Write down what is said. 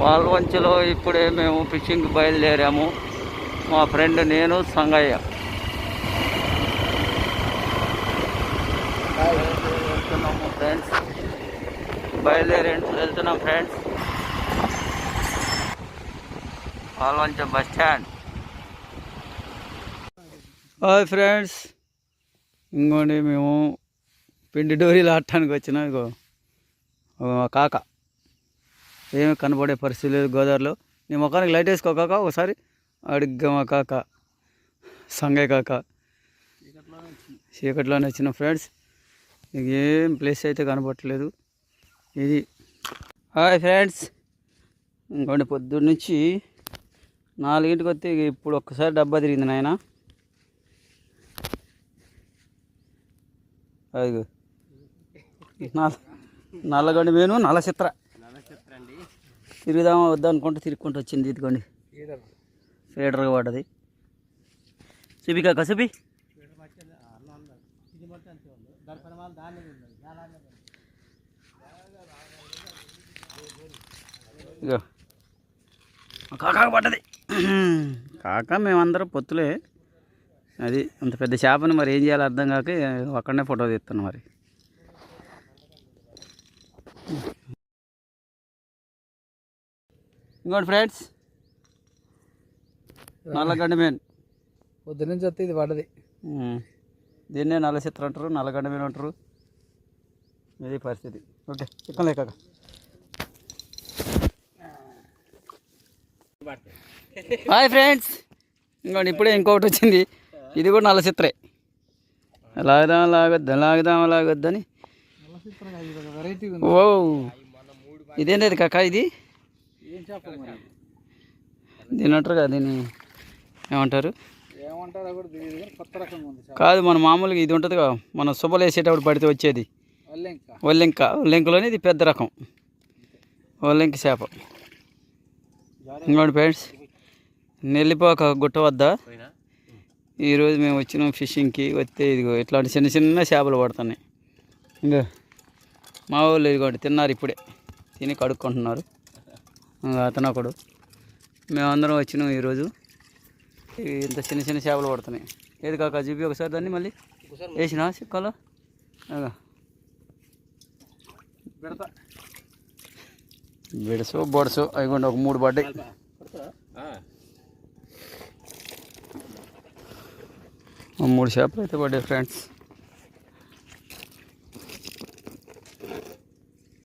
పాల్వంచలో ఇప్పుడే మేము ఫిషింగ్ బయలుదేరాము. మా ఫ్రెండ్ నేను సంగయ్య. వెళ్తున్నాము ఫ్రెండ్స్. బయలుదేరి వెళ్తున్నాం friends. Palvancha bus stand. Hi friends. ఇంకోండి మేము పిండి డోరీలు ఆడటానికి వచ్చినా ఇగో. మా కాక. ఏమి కనబడే పరిస్థితి లేదు గోదావరిలో. నీ ముఖానికి లైట్ వేసుకో కాక ఒకసారి అడిగ్గా కాక సంగయ్య కాక. చీకట్లోనే వచ్చిన ఫ్రెండ్స్ నీకు ఏం ప్లేస్ అయితే కనపడట్లేదు ఇది. హాయ్ ఫ్రెండ్స్ ఇంకోండి పొద్దున్న నుంచి నాలుగింటికి వస్తే ఇప్పుడు ఒక్కసారి డబ్బా తిరిగింది నాయన. అది నల్ల నల్లగండి మేను నల్ల చిత్ర. తిరుగుదామా వద్దా అనుకుంటే తిరుగుకుంటూ వచ్చింది ఇదిగోండి. ఫేడర్గా పడ్డది చూపి కాక చూపి ఇగో కాకా పడ్డది. కాక మేమందరం పొత్తులే. అది అంత పెద్ద చేపని మరి ఏం చేయాలో అర్థం కాక అక్కడనే ఫోటో తీస్తున్నాం మరి. ఇంకోటి ఫ్రెండ్స్ నల్లగడ్డ మేన్. పొద్దున్న నుంచి వస్తే ఇది పడ్డది. దీన్నే నల్ల చిత్రం అంటారు నల్లగడ్డ మీద అంటారు. ఇది పరిస్థితి. ఓకే చిక్కన్ లేక హాయ్ ఫ్రెండ్స్ ఇంకోటి ఇప్పుడే ఇంకొకటి వచ్చింది. ఇది కూడా నల్ల చిత్రే. లాగుదాం లాగొద్దా లాగుదాం లాగొద్దని ఓ ఇదేంటి కాక ఇది? దీని అంటారు కదా దీన్ని. ఏమంటారు? కాదు మన మామూలుగా ఇది ఉంటుంది కదా మన శుభలు వేసేటప్పుడు పడితే వచ్చేది. ఒల్లెంక ఒల్లెంకలోనే ఇది పెద్ద రకం. ఒల్లెంక చేప. ఇంకోటి ఫ్రెండ్స్ నెల్లిపోక గుట్ట వద్ద ఈరోజు మేము వచ్చినాం ఫిషింగ్కి. వస్తే ఇదిగో ఇట్లాంటి చిన్న చిన్న చేపలు పడుతున్నాయి. ఇంకా మా వాళ్ళు ఇదిగోండి తిన్నారు ఇప్పుడే. తిని కడుక్కుంటున్నారు. అతను ఒకడు. మేమందరం వచ్చినాం ఈరోజు. ఇంత చిన్న చిన్న చేపలు పడుతున్నాయి. ఏది కాక చూపి ఒకసారి దాన్ని మళ్ళీ. వేసినా చిక్కలో? పెడతా. బిడసు బొడసు అవి ఒక మూడు పడ్డాయి. మూడు చేపలు అయితే పడ్డాయి ఫ్రెండ్స్.